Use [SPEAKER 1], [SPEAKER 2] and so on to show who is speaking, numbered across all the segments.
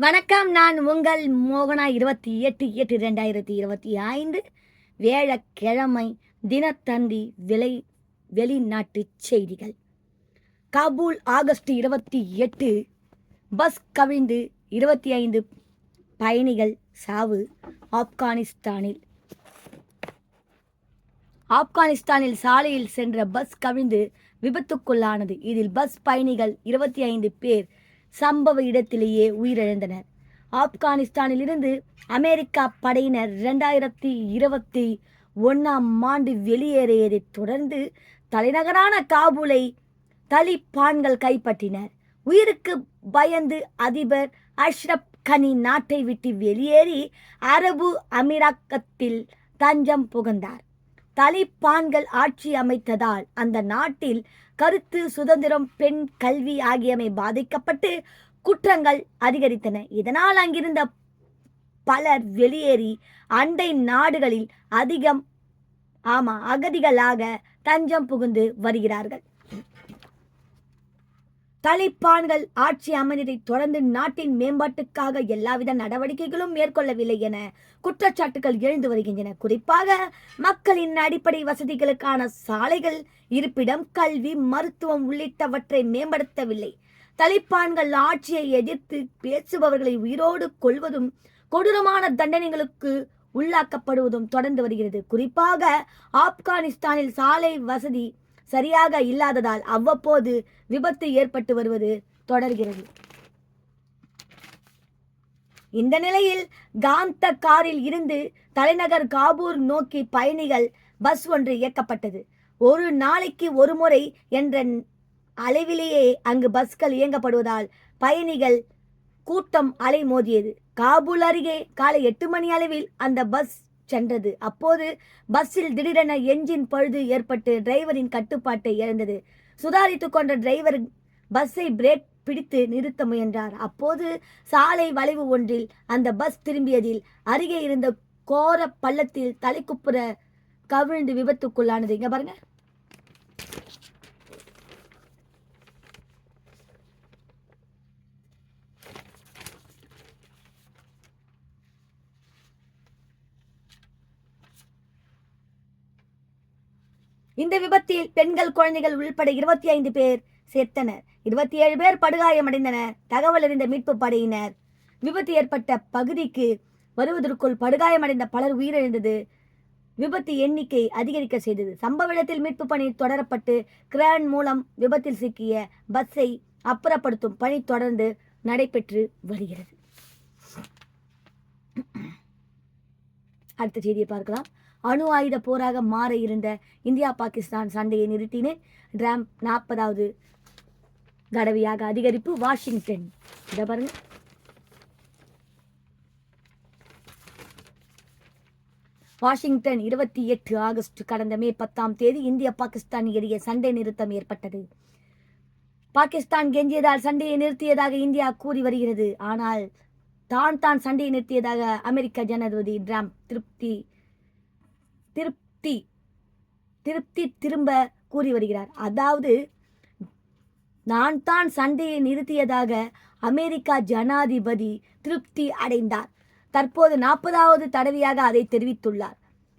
[SPEAKER 1] வணக்கம் நான் உங்கள் மோகனா. இருபத்தி எட்டு எட்டு ரெண்டாயிரத்தி இருபத்தி ஐந்து. வேழக்கிழமை தினத்தந்தி விலை வெளிநாட்டு செய்திகள். காபூல் ஆகஸ்ட் இருபத்தி எட்டு. பஸ் கவிழ்ந்து இருபத்தி ஐந்து பயணிகள் சாவு ஆப்கானிஸ்தானில். ஆப்கானிஸ்தானில் சாலையில் சென்ற பஸ் கவிழ்ந்து விபத்துக்குள்ளானது. இதில் பஸ் பயணிகள் இருபத்தி ஐந்து பேர் சம்பவ இடத்திலேயே உயிரிழந்தனர். ஆப்கானிஸ்தானிலிருந்து அமெரிக்கா படையினர் இரண்டாயிரத்தி இருபத்தி ஒன்றாம் ஆண்டு வெளியேறியதைத் தொடர்ந்து தலைநகரான காபூலை தலிபான்கள் கைப்பற்றினர். உயிருக்கு பயந்து அதிபர் அஷ்ரப் கனி நாட்டை விட்டு வெளியேறி அரபு அமீரகத்தில் தஞ்சம் புகுந்தார். தலிபான்கள் ஆட்சி அமைத்ததால் அந்த நாட்டில் கருத்து சுதந்திரம் பெண் கல்வி ஆகியவை பாதிக்கப்பட்டு குற்றங்கள் அதிகரித்தன. இதனால் அங்கிருந்த பலர் வெளியேறி அண்டை நாடுகளில் அதிகம் ஆமா அகதிகளாக தஞ்சம் புகுந்து வருகிறார்கள். தலிபான்கள் ஆட்சி அமைந்ததை தொடர்ந்து நாட்டின் மேம்பாட்டுக்காக எல்லாவித நடவடிக்கைகளும் மேற்கொள்ளவில்லை என குற்றச்சாட்டுகள் எழுந்து வருகின்றன. குறிப்பாக மக்களின் அடிப்படை வசதிகளுக்கான சாலைகள் இருப்பிடம் கல்வி மருத்துவம் உள்ளிட்டவற்றை மேம்படுத்தவில்லை. தலிபான்கள் ஆட்சியை எதிர்த்து பேசுபவர்களை உயிரோடு கொள்வதும் கொடூரமான தண்டனைகளுக்கு உள்ளாக்கப்படுவதும் தொடர்ந்து வருகிறது. குறிப்பாக ஆப்கானிஸ்தானில் சாலை வசதி சரியாக இல்லாததால் அவ்வப்போது விபத்து ஏற்பட்டு வருவது தொடர்கிறது. இந்த நிலையில் காந்த காரில் இருந்து தலைநகர் காபூர் நோக்கி பயணிகள் பஸ் ஒன்று இயக்கப்பட்டது. ஒரு நாளைக்கு ஒரு முறை என்ற அளவிலேயே அங்கு பஸ்கள் இயங்கப்படுவதால் பயணிகள் கூட்டம் அலை மோதியது காபூல் அருகே காலை எட்டு மணி அளவில் அந்த பஸ் சென்றது. அப்போது பஸ்ஸில் திடீரென என்ஜின் பழுது ஏற்பட்டு டிரைவரின் கட்டுப்பாட்டை இழந்தது. சுதாரித்துக் கொண்ட டிரைவர் பஸ்ஸை பிரேக் பிடித்து நிறுத்த முயன்றார். அப்போது சாலை வளைவு ஒன்றில் அந்த பஸ் திரும்பியதில் அருகே இருந்த கோர பள்ளத்தில் தலைக்குப்புற கவிழ்ந்து விபத்துக்குள்ளானது. இங்க பாருங்க. இந்த விபத்தில் பெண்கள் குழந்தைகள் உள்பட இருபத்தி ஐந்து பேர் செத்தனர். இருபத்தி ஏழு பேர் படுகாயமடைந்தனர். தகவல் அறிந்த மீட்பு படையினர். விபத்து ஏற்பட்ட பகுதிக்கு வருவதற்குள் படுகாயமடைந்த பலர் உயிரிழந்தது. விபத்து எண்ணிக்கை அதிகரிக்க செய்தது. சம்பவ இடத்தில் மீட்பு பணி தொடரப்பட்டு கிரான் மூலம் விபத்தில் சிக்கிய பஸ்ஸை அப்புறப்படுத்தும் பணி தொடர்ந்து நடைபெற்று வருகிறது. அடுத்த செய்தியை பார்க்கலாம். அணு ஆயுத போராக மாற இருந்த இந்தியா பாகிஸ்தான் சண்டையை நிறுத்தினேன் டிராம் நாற்பதாவது தடவையாக அதிகரிப்பு வாஷிங்டன். இதை பாருங்க. வாஷிங்டன் இருபத்தி எட்டு ஆகஸ்ட் கடந்த மே பத்தாம் தேதி இந்திய பாகிஸ்தான் இடையே சண்டை நிறுத்தம் ஏற்பட்டது. பாகிஸ்தான் கெஞ்சியதால் சண்டையை நிறுத்தியதாக இந்தியா கூறி வருகிறது. ஆனால் தான் தான் சண்டையை நிறுத்தியதாக அமெரிக்க ஜனாதிபதி டிராம்ப் திருப்தி திருப்தி திருப்தி திரும்ப கூறி வருகிறார். அதாவது நான் தான் சண்டையை நிறுத்தியதாக அமெரிக்கா ஜனாதிபதி திருப்தி அடைந்தார். தற்போது நாற்பதாவது தடவையாக அதை தெரிவித்துள்ளார்.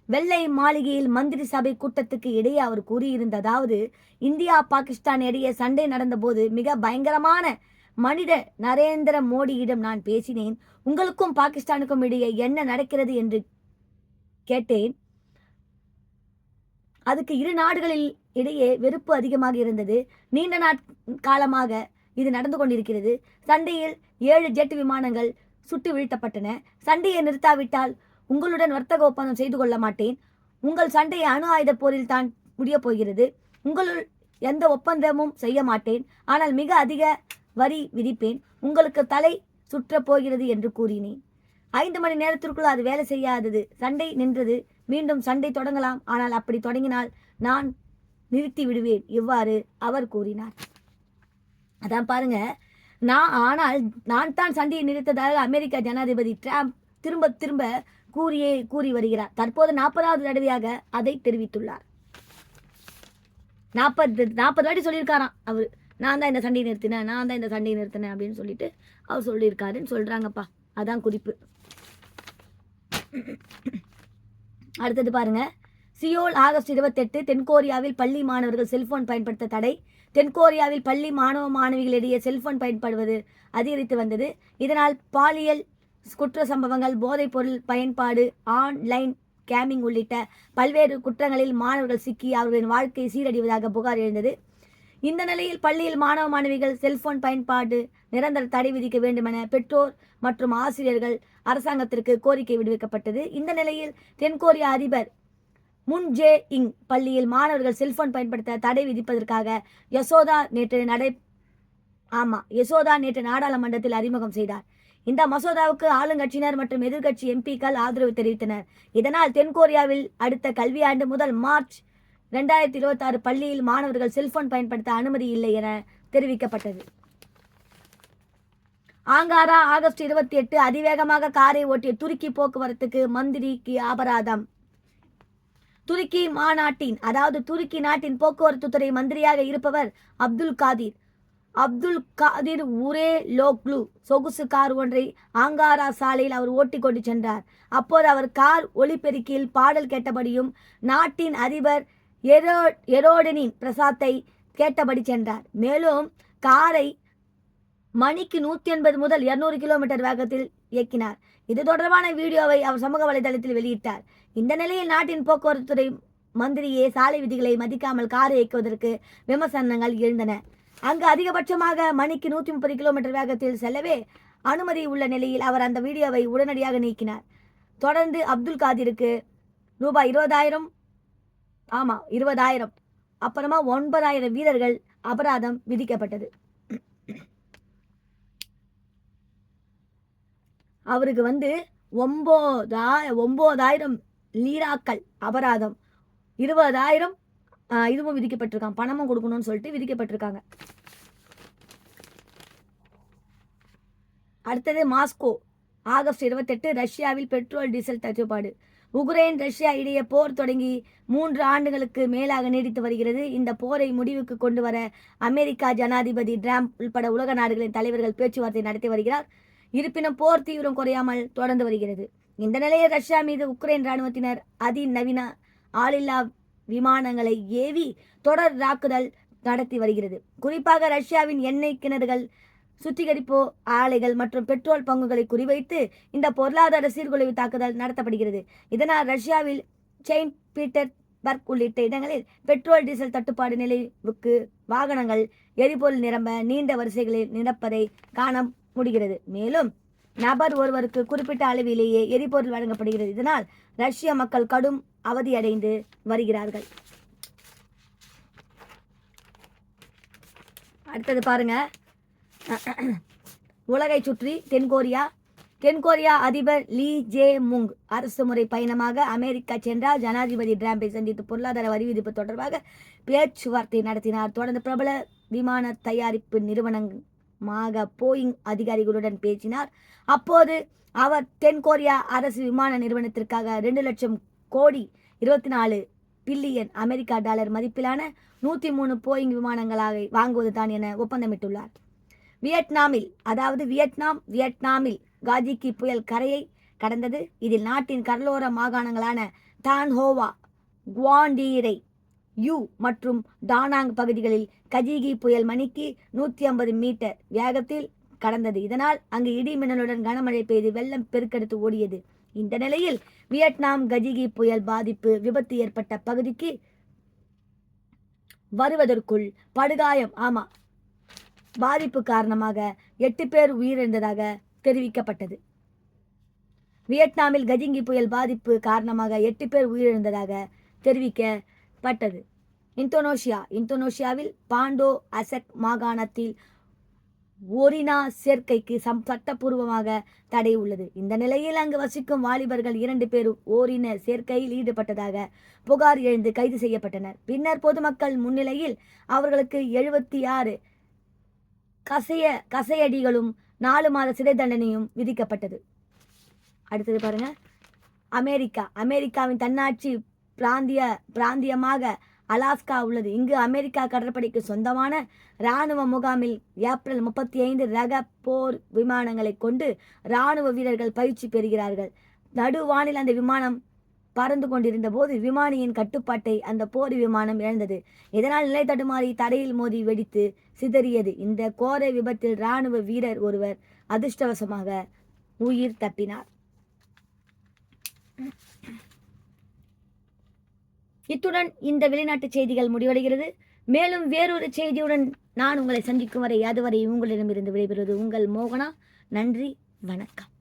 [SPEAKER 1] வெள்ளை மாளிகையில் மந்திரி சபை கூட்டத்துக்கு இடையே அவர் கூறியிருந்ததாவது இந்தியா பாகிஸ்தான் இடையே சண்டை நடந்தபோது மிக பயங்கரமான மனித நரேந்திர மோடியிடம் நான் பேசினேன். உங்களுக்கும் பாகிஸ்தானுக்கும் இடையே என்ன நடக்கிறது என்று கேட்டேன். அதுக்கு இரு நாடுகளில் இடையே வெறுப்பு அதிகமாக இருந்தது. நீண்ட நாட் காலமாக இது நடந்து கொண்டிருக்கிறது. சண்டையில் ஏழு ஜெட் விமானங்கள் சுட்டு வீழ்த்தப்பட்டன. சண்டையை நிறுத்தாவிட்டால் உங்களுடன் வர்த்தக ஒப்பந்தம் செய்து கொள்ள மாட்டேன். உங்கள் சண்டையை அணு ஆயுத போரில் தான் முடியப் போகிறது. உங்களுள் எந்த ஒப்பந்தமும் செய்ய மாட்டேன். ஆனால் மிக அதிக வரி விதிப்பேன். உங்களுக்கு தலை சுற்றப் போகிறது என்று கூறினேன். ஐந்து மணி நேரத்திற்குள் அது வேலை செய்யாதது. சண்டை நின்றது. மீண்டும் சண்டை தொடங்கலாம். ஆனால் அப்படி தொடங்கினால் நான் நிறுத்தி விடுவேன் இவ்வாறு அவர் கூறினார். அதான் பாருங்க நான் ஆனால் நான் தான் சண்டையை நிறுத்ததாக அமெரிக்க ஜனாதிபதி டிரம்ப் திரும்ப திரும்ப கூறியே கூறி வருகிறார். தற்போது நாற்பதாவது தடவையாக அதை தெரிவித்துள்ளார். நாற்பது நாற்பது வாட்டி சொல்லியிருக்காராம் அவர். நான் தான் இந்த சண்டையை நிறுத்தினேன் நான் தான் இந்த சண்டையை நிறுத்தினேன் அப்படின்னு சொல்லிட்டு அவர் சொல்லியிருக்காருன்னு சொல்கிறாங்கப்பா அதான் குறிப்பு. அடுத்தது பாருங்க. சியோல் ஆகஸ்ட் இருபத்தெட்டு தென்கொரியாவில் பள்ளி மாணவர்கள் செல்போன் பயன்படுத்த தடை. தென்கொரியாவில் பள்ளி மாணவ மாணவிகளிடையே செல்போன் பயன்படுவது அதிகரித்து வந்தது. இதனால் பாலியல் குற்ற சம்பவங்கள் போதைப்பொருள் பயன்பாடு ஆன்லைன் கேமிங் உள்ளிட்ட பல்வேறு குற்றங்களில் மாணவர்கள் சிக்கி அவர்களின் வாழ்க்கை சீரடிவதாக புகார் எழுந்தது. இந்த நிலையில் பள்ளியில் மாணவ மாணவிகள் செல்போன் பயன்பாடு நிரந்தர தடை விதிக்க வேண்டுமென பெற்றோர் மற்றும் ஆசிரியர்கள் அரசாங்கத்திற்கு கோரிக்கை விடுவிக்கப்பட்டது. இந்த நிலையில் தென்கொரிய அதிபர் முன் ஜே இங் பள்ளியில் மாணவர்கள் செல்போன் பயன்படுத்த தடை விதிப்பதற்காக யசோதா நேற்று நடை ஆமாம் யசோதா நேற்று நாடாளுமன்றத்தில் அறிமுகம் செய்தார். இந்த மசோதாவுக்கு ஆளுங்கட்சியினர் மற்றும் எதிர்க்கட்சி எம்பிக்கள் ஆதரவு தெரிவித்தனர். இதனால் தென்கொரியாவில் அடுத்த கல்வியாண்டு முதல் மார்ச் ரெண்டாயிரத்தி இருபத்தாறு பள்ளியில் மாணவர்கள் செல்போன் பயன்படுத்த அனுமதி இல்லை என தெரிவிக்கப்பட்டது. ஆங்காரா ஆகஸ்ட் இருபத்தி எட்டு அதிவேகமாக காரை ஓட்டிய துருக்கி போக்குவரத்துக்கு மந்திரிக்கு அபராதம். துருக்கி மாநாட்டின் அதாவது துருக்கி நாட்டின் போக்குவரத்து துறை மந்திரியாக இருப்பவர் அப்துல் காதிர். அப்துல் காதிர் உரே லோக்லு சொகுசு கார் ஒன்றை ஆங்காரா சாலையில் அவர் ஓட்டி கொண்டு சென்றார். அப்போது அவர் கார் ஒளிபெருக்கியில் பாடல் கேட்டபடியும் நாட்டின் அதிபர் எரோ எரோடனின் பிரசாத்தை கேட்டபடி சென்றார். மேலும் காரை மணிக்கு நூற்றி எண்பது முதல் இருநூறு கிலோமீட்டர் வேகத்தில் இயக்கினார். இது தொடர்பான வீடியோவை அவர் சமூக வலைதளத்தில் வெளியிட்டார். இந்த நிலையில் நாட்டின் போக்குவரத்து துறை மந்திரியே சாலை விதிகளை மதிக்காமல் காரை இயக்குவதற்கு விமர்சனங்கள் எழுந்தன. அங்கு அதிகபட்சமாக மணிக்கு நூற்றி முப்பது கிலோமீட்டர் வேகத்தில் செல்லவே அனுமதி உள்ள நிலையில் அவர் அந்த வீடியோவை உடனடியாக நீக்கினார். தொடர்ந்து அப்துல் காதிருக்கு ரூபாய் இருபதாயிரம் ஆமாம் இருபதாயிரம். அப்புறமா ஒன்பதாயிரம் வீரர்கள் அபராதம் விதிக்கப்பட்டது. அவருக்கு வந்து ஒம்போதா ஒம்போதாயிரம் லீராக்கள் அபராதம். இருபதாயிரம் இதுவும் விதிக்கப்பட்டிருக்காங்க பணமும் கொடுக்கணும்னு சொல்லிட்டு விதிக்கப்பட்டிருக்காங்க. அடுத்தது மாஸ்கோ. ஆகஸ்ட் இருபத்தெட்டு ரஷ்யாவில் பெட்ரோல் டீசல் தட்டுப்பாடு. உக்ரைன் ரஷ்யா இடையே போர் தொடங்கி மூன்று ஆண்டுகளுக்கு மேலாக நீடித்து வருகிறது. இந்த போரை முடிவுக்கு கொண்டு வர அமெரிக்கா ஜனாதிபதி டிராம்ப் உள்பட உலக நாடுகளின் தலைவர்கள் பேச்சுவார்த்தை நடத்தி வருகிறார். இருப்பினும் போர் தீவிரம் குறையாமல் தொடர்ந்து வருகிறது. இந்த நிலையில் ரஷ்யா மீது உக்ரைன் ராணுவத்தினர் அதிநவீன ஆளில்லா விமானங்களை ஏவி தொடர் தாக்குதல் நடத்தி வருகிறது. குறிப்பாக ரஷ்யாவின் எண்ணெய் கிணறுகள் சுத்திகரிப்பு ஆலைகள் மற்றும் பெட்ரோல் பங்குகளை குறிவைத்து இந்த பொருளாதார சீர்குலைவு தாக்குதல் நடத்தப்படுகிறது. இதனால் ரஷ்யாவில் செயின்ட் பீட்டர்பர்க் உள்ளிட்ட இடங்களில் பெட்ரோல் டீசல் தட்டுப்பாடு நிலைவுக்கு வாகனங்கள் எரிபொருள் நிரம்ப நீண்ட வரிசைகளில் நிரப்பதை காண முடிகிறது. மேலும் நபர் ஒருவருக்கு குறிப்பிட்ட அளவிலேயே எரிபொருள் வழங்கப்படுகிறது. இதனால் ரஷ்ய மக்கள் கடும் அவதியடைந்து வருகிறார்கள். அடுத்தது பாருங்கள் உலகை சுற்றி தென்கொரியா. தென்கொரியா அதிபர் லீ ஜே முங் அரசு முறை பயணமாக அமெரிக்கா சென்றார் ஜனாதிபதி டிராம்பை சந்தித்து பொருளாதார வரி விதிப்பு தொடர்பாக பேச்சுவார்த்தை நடத்தினார். தொடர்ந்து பிரபல விமான தயாரிப்பு நிறுவனமாக போயிங் அதிகாரிகளுடன் பேசினார். அப்போது அவர் தென்கொரியா அரசு விமான நிறுவனத்திற்காக ரெண்டு லட்சம் கோடி இருபத்தி நாலு பில்லியன் அமெரிக்கா டாலர் மதிப்பிலான நூற்றி மூணு போயிங் விமானங்களாக வாங்குவது தான் என ஒப்பந்தமிட்டுள்ளார். வியட்நாமில் அதாவது வியட்நாம் வியட்நாமில் காஜிக்கு புயல் கரையை கடந்தது. இதில் நாட்டின் கடலோர மாகாணங்களான தான்ஹோவா குவாண்டீரை யூ மற்றும் டானாங் பகுதிகளில் கஜிகி புயல் மணிக்கு நூற்றி ஐம்பது மீட்டர் வேகத்தில் கடந்தது. இதனால் அங்கு இடி மின்னலுடன் கனமழை பெய்து வெள்ளம் பெருக்கெடுத்து ஓடியது. இந்த நிலையில் வியட்நாம் கஜிகி புயல் பாதிப்பு விபத்து ஏற்பட்ட பகுதிக்கு வருவதற்குள் படுகாயம் ஆமா பாதிப்பு காரணமாக எட்டு பேர் உயிரிழந்ததாக தெரிவிக்கப்பட்டது. வியட்நாமில் கஜிங்கி புயல் பாதிப்பு காரணமாக எட்டு பேர் உயிரிழந்ததாக தெரிவிக்கப்பட்டது. இந்தோனேஷியா இந்தோனேஷியாவில் பாண்டோ அசக் மாகாணத்தில் ஒரினா சேர்க்கைக்கு சம் சட்டப்பூர்வமாக தடை உள்ளது. இந்த நிலையில் அங்கு வசிக்கும் வாலிபர்கள் இரண்டு பேர் ஓரின சேர்க்கையில் ஈடுபட்டதாக புகார் எழுந்து கைது செய்யப்பட்டனர். பின்னர் பொதுமக்கள் முன்னிலையில் அவர்களுக்கு எழுபத்தி ஆறு கசைய கசையடிகளும் நாலு மாத சிறை தண்டனையும் விதிக்கப்பட்டது. அடுத்தது பாருங்க. அமெரிக்கா. அமெரிக்காவின் தன்னாட்சி பிராந்திய பிராந்தியமாக அலாஸ்கா உள்ளது. இங்கு அமெரிக்கா கடற்படைக்கு சொந்தமான இராணுவ முகாமில் ஏப்ரல் முப்பத்தி ஐந்து ரக போர் விமானங்களை கொண்டு இராணுவ வீரர்கள் பயிற்சி பெறுகிறார்கள். நடுவானில் அந்த விமானம் பறந்து கொண்டிருந்த போது விமானியின் கட்டுப்பாட்டை அந்த போர் விமானம் இழந்தது. இதனால் நிலை தடுமாறி தரையில் மோதி வெடித்து சிதறியது. இந்த கோர விபத்தில் இராணுவ வீரர் ஒருவர் அதிர்ஷ்டவசமாக உயிர் தப்பினார். இத்துடன் இந்த வெளிநாட்டு செய்திகள் முடிவடைகிறது. மேலும் வேறொரு செய்தியுடன் நான் உங்களை சந்திக்கும் வரை அதுவரை உங்களிடமிருந்து விடைபெறுவது உங்கள் மோகனா. நன்றி வணக்கம்.